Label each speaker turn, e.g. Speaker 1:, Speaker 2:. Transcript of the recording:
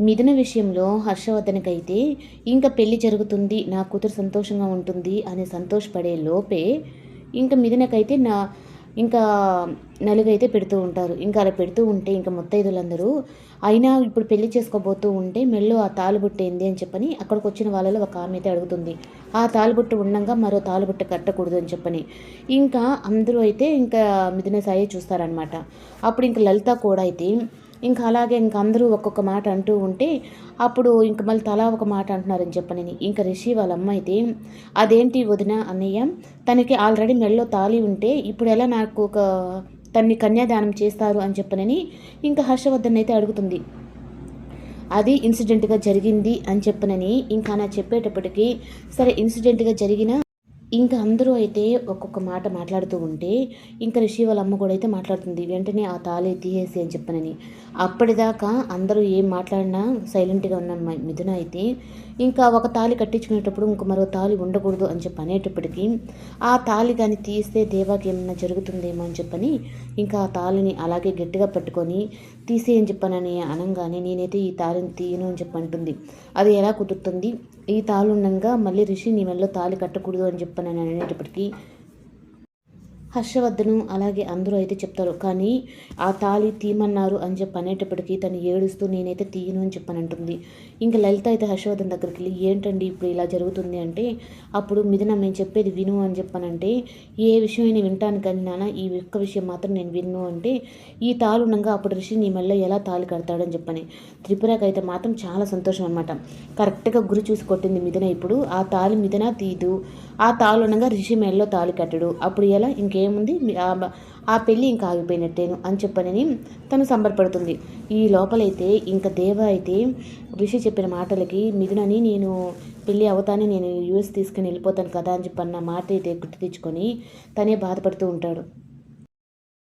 Speaker 1: మిథున విషయంలో హర్షవర్ధన్కైతే ఇంకా పెళ్ళి జరుగుతుంది నా కూతురు సంతోషంగా ఉంటుంది అని సంతోషపడే లోపే ఇంకా మిథునకైతే నా ఇంకా నలుగైతే పెడుతూ ఉంటారు. ఇంకా అలా పెడుతూ ఉంటే ఇంకా ముత్తైదులందరూ అయినా ఇప్పుడు పెళ్ళి చేసుకోబోతూ ఉంటే మెల్లో ఆ తాలుబుట్ట ఏంది? అని చెప్పని అక్కడికి వచ్చిన వాళ్ళలో ఒక ఆమె అయితే అడుగుతుంది. ఆ తాలుబుట్ట ఉండగా మరో తాలుబుట్ట కట్టకూడదు అని చెప్పని. ఇంకా అందరూ అయితే ఇంకా మిథున సాయి చూస్తారనమాట అప్పుడు ఇంకా లలిత కూడా అయితే ఇంకా అలాగే ఇంక అందరూ ఒక్కొక్క మాట అంటూ ఉంటే అప్పుడు ఇంక మళ్ళీ తలా ఒక మాట అంటున్నారని చెప్పనని ఇంకా రిషి వాళ్ళ అమ్మ అయితే అదేంటి వదిన అన్నయ్య తనకి ఆల్రెడీ మెడలో తాళి ఉంటే ఇప్పుడు ఎలా నాకు ఒక తన్ని కన్యాదానం చేస్తారు అని చెప్పనని ఇంకా హర్షవర్ధన్ అయితే అడుగుతుంది. అది ఇన్సిడెంట్గా జరిగింది అని చెప్పనని ఇంకా నా చెప్పేటప్పటికీ సరే ఇన్సిడెంట్గా జరిగిన ఇంకా అందరూ అయితే ఒక్కొక్క మాట మాట్లాడుతూ ఉంటే ఇంకా రిషి వాళ్ళ అమ్మ కూడా అయితే మాట్లాడుతుంది వెంటనే ఆ తాళి తీసేసి అని చెప్పనని. అప్పటిదాకా అందరూ ఏం మాట్లాడినా సైలెంట్గా ఉన్న మిథున అయితే. ఇంకా ఒక తాళి కట్టించుకునేటప్పుడు ఇంక మరో తాళి ఉండకూడదు అని చెప్పి అనేటప్పటికీ ఆ తాళి కానీ తీస్తే దేవాకి ఏమన్నా జరుగుతుందేమో అని చెప్పని ఇంకా ఆ తాళిని అలాగే గట్టిగా పట్టుకొని తీసేయని చెప్పనని అనగానే నేనైతే ఈ తాళిని తీయను అని చెప్పి అంటుంది. అది ఎలా కుదురుతుంది? ఈ తాళుండగా మళ్ళీ రిషి నీ మెల్లో తాళి కట్టకూడదు అని చెప్పాను అనేటప్పటికీ హర్షవర్ధను అలాగే అందరూ అయితే చెప్తారు. కానీ ఆ తాళి తీయమన్నారు అని చెప్పి అనేటప్పటికీ తను ఏడుస్తూ నేనైతే తీయను అని చెప్పని అంటుంది. ఇంకా లలిత అయితే హర్షవర్ధన్ దగ్గరికి వెళ్ళి ఏంటండి ఇప్పుడు ఇలా జరుగుతుంది అంటే అప్పుడు మిథున మేము చెప్పేది విను అని చెప్పానంటే ఏ విషయమైనా వింటాను కానీ నాన్న ఈ ఒక్క విషయం మాత్రం నేను విన్ను అంటే ఈ తాళి ఉండగా అప్పుడు రిషి నీ మెల్ల ఎలా తాళి కడతాడని చెప్పని త్రిపురకి అయితే మాత్రం చాలా సంతోషం అనమాట కరెక్ట్గా గురి చూసి కొట్టింది మిథున ఇప్పుడు ఆ తాళి మిథున తీదు ఆ తాళి ఉండగా రిషి మెల్లో తాళి కట్టడు. అప్పుడు ఎలా? ఇంకే ఏముంది? ఆ ఆ పెళ్ళి ఇంకా ఆగిపోయినట్టేను అని చెప్పనని తను సంబరపడుతుంది. ఈ లోపలైతే ఇంకా దేవ అయితే ఋషి చెప్పిన మాటలకి మిథునని నేను పెళ్ళి అవుతానే నేను యూఎస్ తీసుకుని వెళ్ళిపోతాను కదా అని చెప్పన్న మాట అయితే గుర్తు తెచ్చుకొని తనే బాధపడుతూ ఉంటాడు.